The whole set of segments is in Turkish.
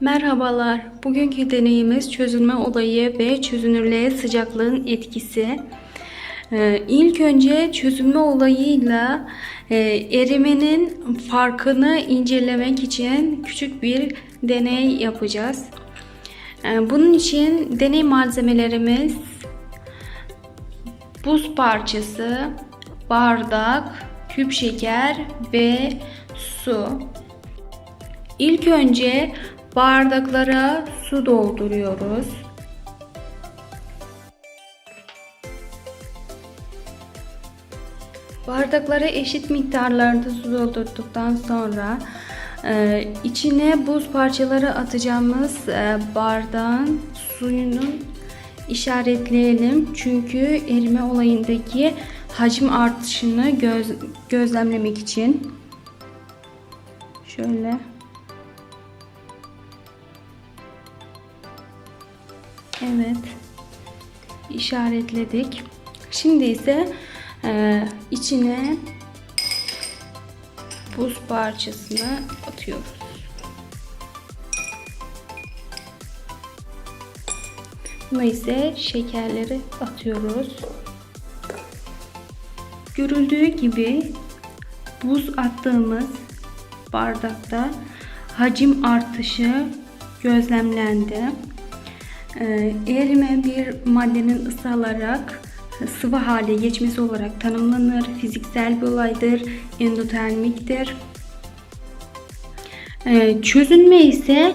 Merhabalar. Bugünkü deneyimiz çözülme olayı ve çözünürlüğe sıcaklığın etkisi. Ee, İlk önce çözülme olayıyla e, erimenin farkını incelemek için küçük bir deney yapacağız. Ee, Bunun için deney malzemelerimiz buz parçası, bardak, küp şeker ve su. İlk önce bardaklara su dolduruyoruz. Bardaklara eşit miktarlarda su doldurduktan sonra e, içine buz parçaları atacağımız e, bardağın suyunu işaretleyelim. Çünkü erime olayındaki hacim artışını göz, gözlemlemek için. Şöyle. Evet. işaretledik. Şimdi ise e, içine buz parçasını atıyoruz. Buna ise şekerleri atıyoruz. Görüldüğü gibi buz attığımız bardakta hacim artışı gözlemlendi. Ee, Erime bir maddenin ısılarak sıvı hale geçmesi olarak tanımlanır. Fiziksel bir olaydır, endotermiktir. Ee, Çözünme ise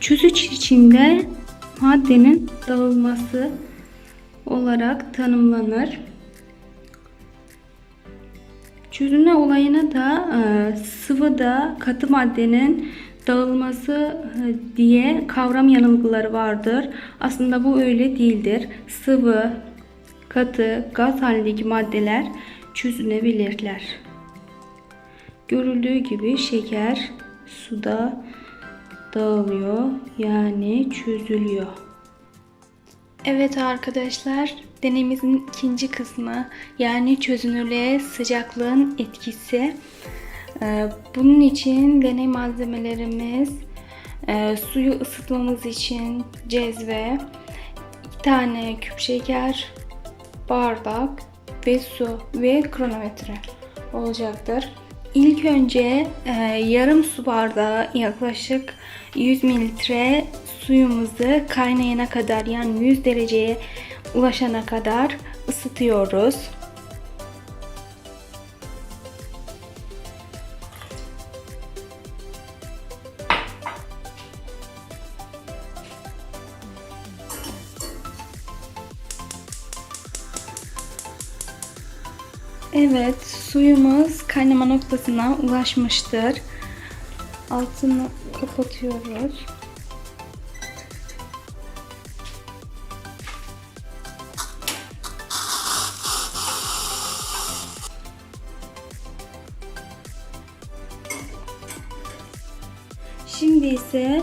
çözüç içinde maddenin dağılması olarak tanımlanır. Çözünme olayına da e, sıvıda katı maddenin dağılması e, diye kavram yanılgıları vardır. Aslında bu öyle değildir. Sıvı, katı, gaz halindeki maddeler çözünebilirler. Görüldüğü gibi şeker suda dağılıyor yani çözülüyor. Evet arkadaşlar, deneyimizin ikinci kısmı yani çözünürlüğe sıcaklığın etkisi. Ee, Bunun için deney malzemelerimiz e, suyu ısıtmamız için cezve, iki tane küp şeker, bardak ve su ve kronometre olacaktır. İlk önce e, yarım su bardağı yaklaşık 100 mililitre suyumuzu kaynayana kadar yani 100 dereceye ulaşana kadar ısıtıyoruz. Evet, suyumuz kaynama noktasına ulaşmıştır. Altını kapatıyoruz. Şimdi ise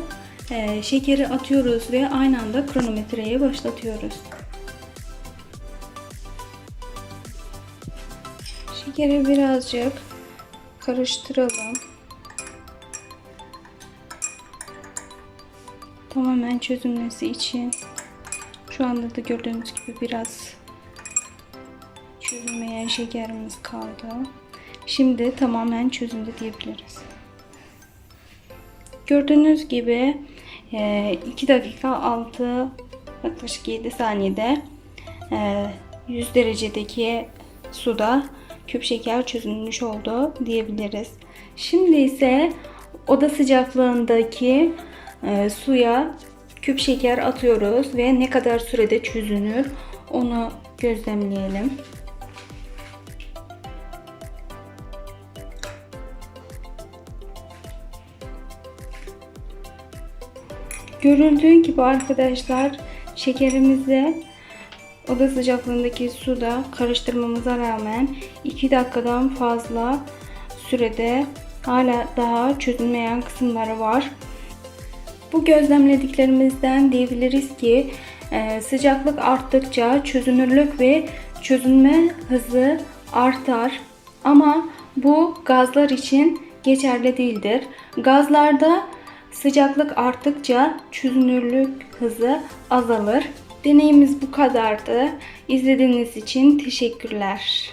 e, şekeri atıyoruz ve aynı anda kronometreye başlatıyoruz. Şekeri birazcık karıştıralım. Tamamen çözülmesi için. Şu anda da gördüğünüz gibi biraz çözülmeyen şekerimiz kaldı. Şimdi tamamen çözüldü diyebiliriz. Gördüğünüz gibi 2 dakika 6 yaklaşık 7 saniyede 100 derecedeki suda küp şeker çözülmüş oldu diyebiliriz. Şimdi ise oda sıcaklığındaki e, suya küp şeker atıyoruz ve ne kadar sürede çözünür onu gözlemleyelim. Görüldüğü gibi arkadaşlar şekerimizi oda sıcaklığındaki suda karıştırmamıza rağmen 2 dakikadan fazla sürede hala daha çözülmeyen kısımları var. Bu gözlemlediklerimizden diyebiliriz ki e, sıcaklık arttıkça çözünürlük ve çözünme hızı artar. Ama bu gazlar için geçerli değildir. Gazlarda Sıcaklık arttıkça çözünürlük hızı azalır. Deneyimiz bu kadardı. İzlediğiniz için teşekkürler.